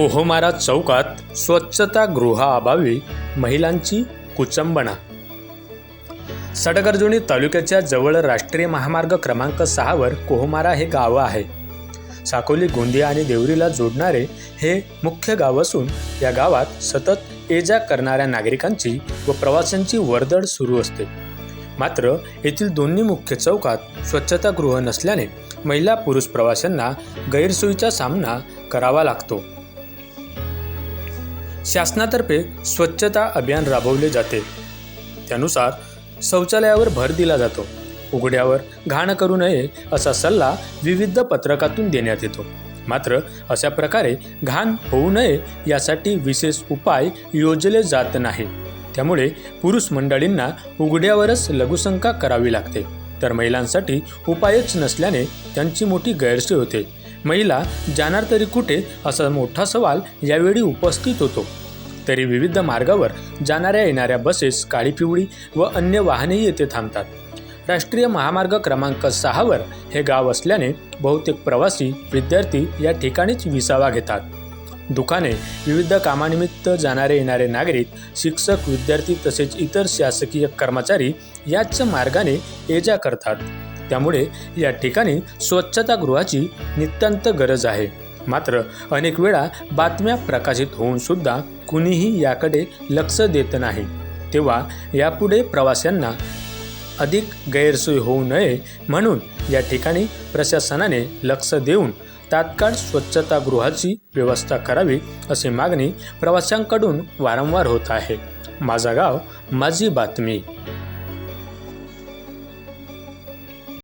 कोहोमारा चौकात स्वच्छतागृहाअभावी महिलांची कुचंबणा. सडगर्जुनी तालुक्याच्या जवळ राष्ट्रीय महामार्ग क्रमांक सहावर कोहमारा हे गाव आहे. साकोली गोंदिया आणि देवरीला जोडणारे हे मुख्य गाव असून या गावात सतत ये जा करणाऱ्या नागरिकांची व प्रवाशांची वर्दळ सुरू असते. मात्र येथील दोन्ही मुख्य चौकात स्वच्छतागृह नसल्याने महिला पुरुष प्रवाशांना गैरसोयीचा सामना करावा लागतो. शासनातर्फे स्वच्छता अभियान राबवले जाते. त्यानुसार शौचालयावर भर दिला जातो. उघड्यावर घाण करू नये असा सल्ला विविध पत्रकातून देण्यात येतो. मात्र अशा प्रकारे घाण होऊ नये यासाठी विशेष उपाय योजले जात नाही. त्यामुळे पुरुष मंडळींना उघड्यावरच लघुशंका करावी लागते. तर महिलांसाठी उपायच नसल्याने त्यांची मोठी गैरसोय होते. महिला जाणार तरी कुठे? असा मोठा सवाल यावेळी उपस्थित होतो. तरी विविध मार्गावर जाणाऱ्या येणाऱ्या बसेस काळी पिवळी व अन्य वाहनेही येथे थांबतात. राष्ट्रीय महामार्ग क्रमांक सहावर हे गाव असल्याने बहुतेक प्रवासी विद्यार्थी या ठिकाणीच विसावा घेतात. दुकाने विविध कामानिमित्त जाणारे येणारे नागरिक शिक्षक विद्यार्थी तसेच इतर शासकीय कर्मचारी याच मार्गाने ये जा करतात. त्यामुळे या ठिकाणी स्वच्छतागृहाची नितांत गरज आहे. मात्र अनेक वेळा बातम्या प्रकाशित होऊन सुद्धा कुणीही याकडे लक्ष देत नाही. तेव्हा यापुढे प्रवाशांना अधिक गैरसोय होऊ नये म्हणून या ठिकाणी प्रशासनाने लक्ष देऊन तात्काळ स्वच्छतागृहाची व्यवस्था करावी अशी मागणी प्रवाशांकडून वारंवार होत आहे. माझा गाव माझी बातमी.